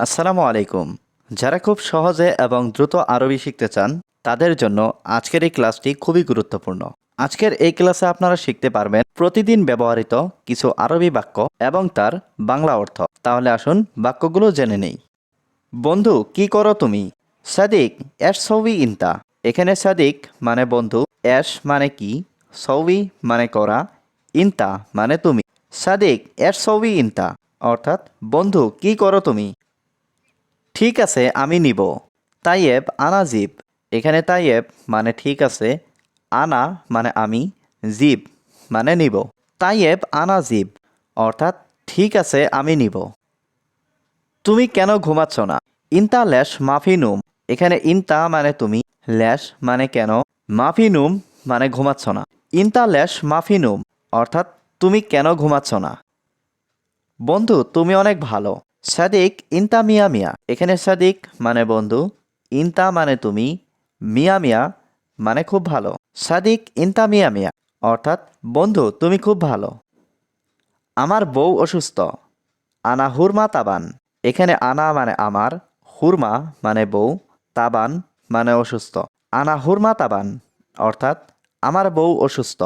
আসসালামু আলাইকুম। যারা খুব সহজে এবং দ্রুত আরবি শিখতে চান, তাদের জন্য আজকের এই ক্লাসটি খুবই গুরুত্বপূর্ণ। আজকের এই ক্লাসে আপনারা শিখতে পারবেন প্রতিদিন ব্যবহৃত কিছু আরবি বাক্য এবং তার বাংলা অর্থ। তাহলে আসুন বাক্যগুলো জেনে নেই। বন্ধু, কি করো তুমি? সাদিক, এস সৌবি ইনতা। এখানে সাদিক মানে বন্ধু, এস মানে কি? সৌবি মানে করা, ইনতা মানে তুমি। সাদিক, এস সৌবি ইনতা। অর্থাৎ, বন্ধু, কি করো তুমি? ঠিক আছে, আমি নিব। তাইয়েব, আনা জিব। এখানে তাইয়েব মানে ঠিক আছে, আনা মানে আমি, জিব মানে নিব। তাইয়েব, আনা জিব, অর্থাৎ ঠিক আছে, আমি নিব। তুমি কেন ঘুমাচ্ছ না? ইনতা ল্যাশ মাফিনুম এখানে ইনতা মানে তুমি, ল্যাশ মানে কেন? মাফিনুম মানে ঘুমাচ্ছ না। ইনতা ল্যাশ মাফিনুম অর্থাৎ তুমি কেন ঘুমাচ্ছ না? বন্ধু, তুমি অনেক ভালো। সাদিক, ইনতা মিয়া মিয়া। এখানে সাদিক মানে বন্ধু, ইনতা মানে তুমি, মিয়া মিয়া মানে খুব ভালো। সাদিক, ইনতা মিয়া মিয়া। অর্থাৎ, বন্ধু, তুমি খুব ভালো। আমার বউ অসুস্থ। আনা হুরমা তাবান। এখানে আনা মানে আমার। হুরমা মানে বউ। তাবান মানে অসুস্থ। আনা হুরমা তাবান। অর্থাৎ, আমার বউ অসুস্থ।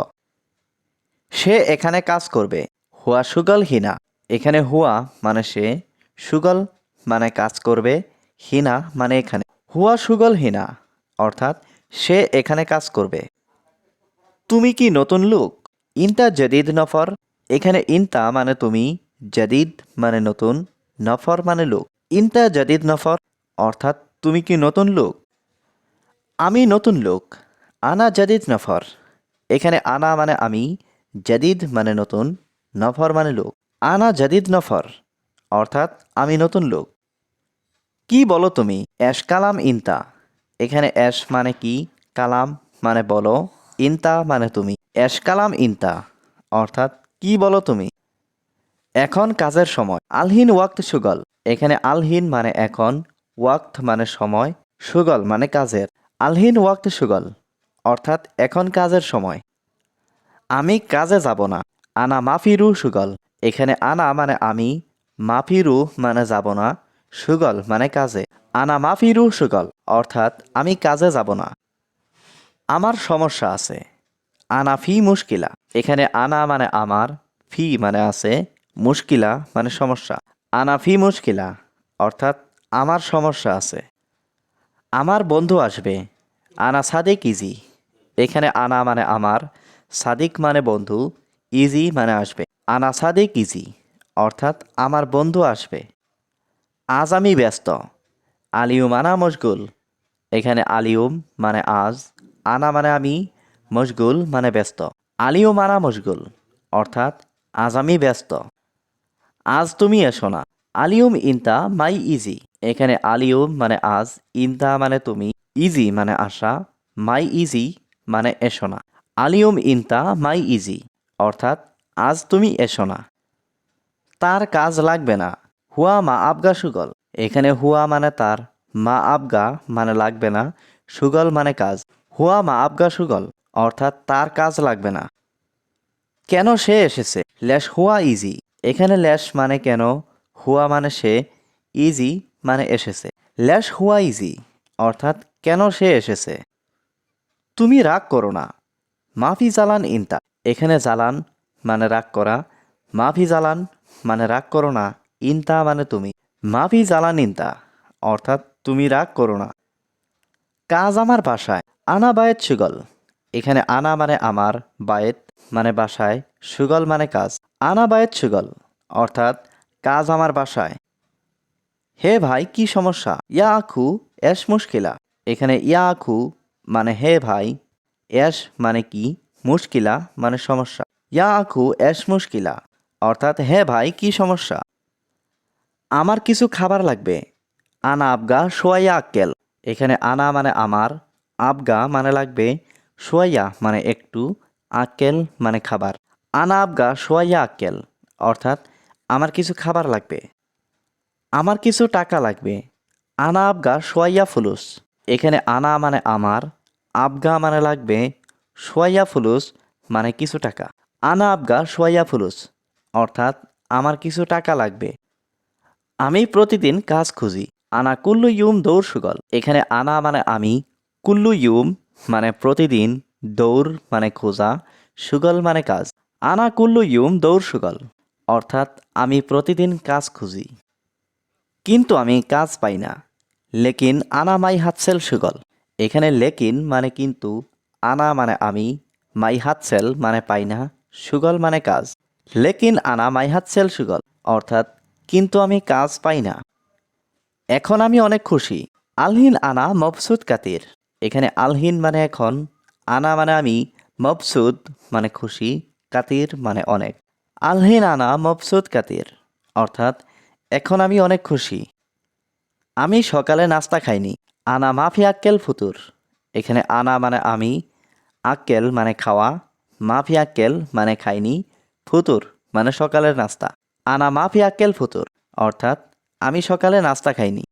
সে এখানে কাজ করবে। হুয়া সুগল হিনা এখানে হুয়া মানে সে সুগল মানে কাজ করবে, হিনা মানে এখানে। হুয়া সুগল হিনা, অর্থাৎ সে এখানে কাজ করবে। তুমি কি নতুন লোক? ইনতা জদিদ নফর, এখানে ইনতা মানে তুমি, জদিদ মানে নতুন, নফর মানে লোক। ইনতা জদিদ নফর, অর্থাৎ তুমি কি নতুন লোক? আমি নতুন লোক, আনা জদিদ নফর। এখানে আনা মানে আমি, জদিদ মানে নতুন, নফর মানে লোক। আনা জদিদ নফর। অর্থাৎ আমি নতুন লোক। কি বলো তুমি? অ্যাশ কালাম ইনতা। এখানে অ্যাশ মানে কি? কালাম মানে বলো। ইনতা মানে তুমি। অ্যাশ কালাম ইনতা। অর্থাৎ কি বলো তুমি? এখন কাজের সময়। আলহিন ওয়াক্ত সুগল। এখানে আলহিন মানে এখন, ওয়াক্ত মানে সময়, সুগল মানে কাজের। আলহিন ওয়াক্ত সুগল। অর্থাৎ এখন কাজের সময়। আমি কাজে যাব না। আনা মাফিরু সুগল। এখানে আনা মানে আমি মাফিরু মানে যাব না, সুগল মানে কাজে। আনা মাফিরু সুগল, অর্থাৎ আমি কাজে যাব না। আমার সমস্যা আছে। আনা ফি মুশকিলা। এখানে আনা মানে আমার, ফি মানে আছে, মুশকিলা মানে সমস্যা। আনা ফি মুশকিলা, অর্থাৎ আমার সমস্যা আছে। আমার বন্ধু আসবে। আনা সাদিক ইজি। এখানে আনা মানে আমার, সাদিক মানে বন্ধু, ইজি মানে আসবে। আনা সাদিক ইজি। অর্থাৎ আমার বন্ধু আসবে। আজ আমি ব্যস্ত। আলিউম আনা মশগুল। এখানে আলিউম মানে আজ, আনা মানে আমি, মশগুল মানে ব্যস্ত। আলিউম আনা মশগুল, অর্থাৎ আজ আমি ব্যস্ত। আজ তুমি এসো না। আলিউম ইনতা মাই ইজি। এখানে আলিউম মানে আজ, ইনতা মানে তুমি, ইজি মানে আশা মাই ইজি মানে এসো না। আলিউম ইনতা মাই ইজি, অর্থাৎ আজ তুমি এসো না। তার কাজ লাগবে না। হুয়া মা আবগা সুগল। এখানে হুয়া মানে তার, মা আবগা মানে লাগবে না, সুগল মানে কাজ। হুয়া মা আবগা সুগল, অর্থাৎ তার কাজ লাগবে না। কেন সে এসেছে? ল্যাশ হুয়া ইজি। এখানে ল্যাশ মানে কেন? হুয়া মানে সে, ইজি মানে এসেছে। ল্যাশ হুয়া ইজি, অর্থাৎ কেন সে এসেছে? তুমি রাগ করো না। মাফি জালান ইনতা। এখানে জালান মানে রাগ করা। মাফি জালান মানে রাগ করো না, ইনতা মানে তুমি। মাফি জালান ইনতা, অর্থাৎ তুমি রাগ করো না। কাজ আমার বাসায়, আনা বায়েত সুগল। এখানে আনা মানে আমার, বায়েত মানে বাসায়, সুগল মানে কাজ। আনা বায়েত সুগল, অর্থাৎ কাজ আমার বাসায়। হে ভাই, কি সমস্যা? ইয়া আখু, এস মুশকিলা। এখানে ইয়া আখু মানে হে ভাই, এস মানে কি? মুশকিলা মানে সমস্যা। ইয়া আখু, এস মুশকিলা। অর্থাৎ হে ভাই, কি সমস্যা? আমার কিছু খাবার লাগবে। আনা আবগা সোয়াইয়া আক্কেল। এখানে আনা মানে আমার, আবগা মানে লাগবে সোয়াইয়া মানে একটু, আক্কেল মানে খাবার। আনা আবগা সোয়াইয়া আক্কেল, অর্থাৎ, আমার কিছু খাবার লাগবে। আমার কিছু টাকা লাগবে। আনা আবগা সোয়াইয়া ফুলুস। এখানে আনা মানে আমার, আবগা মানে লাগবে সোয়াইয়া ফুলুস মানে কিছু টাকা। আনা আবগা সোয়াইয়া ফুলুস। অর্থাৎ আমার কিছু টাকা লাগবে। আমি প্রতিদিন কাজ খুঁজি। আনা কুল্লু ইউম দৌড় সুগল। এখানে আনা মানে আমি, কুল্লু ইউম মানে প্রতিদিন দৌড় মানে খোঁজা, সুগল মানে কাজ। আনা কুল্লু ইউম দৌড় সুগল। অর্থাৎ আমি প্রতিদিন কাজ খুঁজি। কিন্তু আমি কাজ পাই না। লেকিন আনা মাই হাতসেল সুগল। এখানে লেকিন মানে কিন্তু আনা মানে আমি, মাই হাতসেল মানে পাই না, সুগল মানে কাজ। লেকিন আনা মাই হাতসেল সুগল অর্থাৎ কিন্তু আমি কাজ পাই না। এখন আমি অনেক খুশি। আলহিন আনা মবসুদ কাতির। এখানে আলহিন মানে এখন, আনা মানে আমি মবসুদ মানে খুশি, কাতির মানে অনেক। আলহিন আনা মবসুদ কাতির, অর্থাৎ এখন আমি অনেক খুশি। আমি সকালে নাস্তা খাইনি। আনা মাফি আক্কেল ফুতুর। এখানে আনা মানে আমি, আক্কেল মানে খাওয়া, মাফি আক্কেল মানে খাইনি। ফুতুর মানে সকালের নাস্তা। আনা মাফি আক্কেল ফুতুর অর্থাৎ আমি সকালে নাস্তা খাইনি।